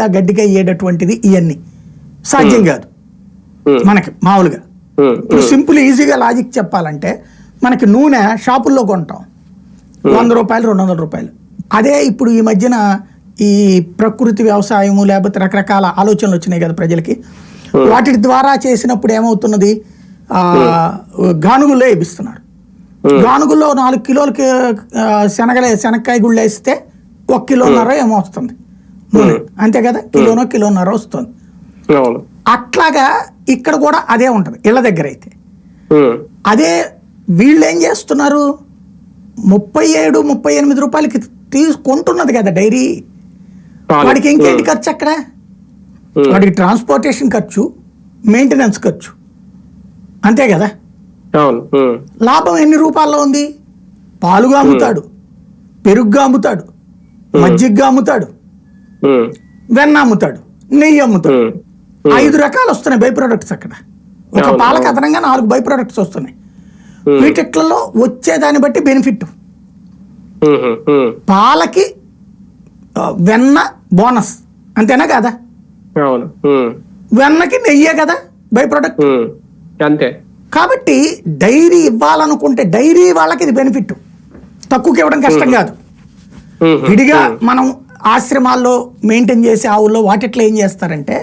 ఆ గడ్డిగా అయ్యేటటువంటిది ఇవన్నీ సాధ్యం కాదు. మనకి మామూలుగా. ఇప్పుడు సింపుల్ ఈజీగా లాజిక్ చెప్పాలంటే మనకి నూనె షాపుల్లో కొంటాం. వంద రూపాయలు రెండు వందల రూపాయలు. అదే ఇప్పుడు ఈ మధ్యన ఈ ప్రకృతి వ్యవసాయము లేకపోతే రకరకాల ఆలోచనలు వచ్చినాయి కదా ప్రజలకి. వాటి ద్వారా చేసినప్పుడు ఏమవుతున్నది? ఆ, గానుగుల్లో వేపిస్తున్నారు గానుగుల్లో నాలుగు కిలోలకి శనగలే శనక్కాయ గుళ్ళు వేస్తే ఒక కిలోన్నర ఏమో వస్తుంది. నూనె అంతే కదా? కిలోనో కిలోన్నర వస్తుంది. అట్లాగా ఇక్కడ కూడా అదే ఉంటుంది ఇళ్ళ దగ్గర అయితే. అదే వీళ్ళు ఏం చేస్తున్నారు? ముప్పై ఏడు ముప్పై ఎనిమిది రూపాయలకి తీసుకుంటున్నది కదా డైరీ. వాడికి ఇంకేంటి ఖర్చు అక్కడ? వాడికి ట్రాన్స్పోర్టేషన్ ఖర్చు మెయింటెనెన్స్ ఖర్చు. అంతే కదా? లాభం ఎన్ని రూపాయల్లో ఉంది? పాలుగా అమ్ముతాడు పెరుగుగా అమ్ముతాడు మజ్జిగగా అమ్ముతాడు. వెన్న అమ్ముతాడు నెయ్యి అమ్ముతాడు ఐదు రకాలు వస్తున్నాయి బై ప్రొడక్ట్స్ అక్కడ. ఒక పాలకు అదనంగా నాలుగు బై ప్రొడక్ట్స్ వస్తున్నాయి. వీటిట్లలో వచ్చేదాన్ని బట్టి బెనిఫిట్. పాలకి వెన్న బోనస్. అంతేనా కదా? వెన్నకి నెయ్యే కదా బై ప్రొడక్ట్? అంతే. కాబట్టి డైరీ ఇవ్వాలనుకుంటే డైరీ వాళ్ళకి ఇది బెనిఫిట్. తక్కువకి ఇవ్వడం కష్టం కాదు. విడిగా మనం ఆశ్రమాల్లో మెయింటైన్ చేసే ఆవుల్లో వాటిట్లో ఏం చేస్తారంటే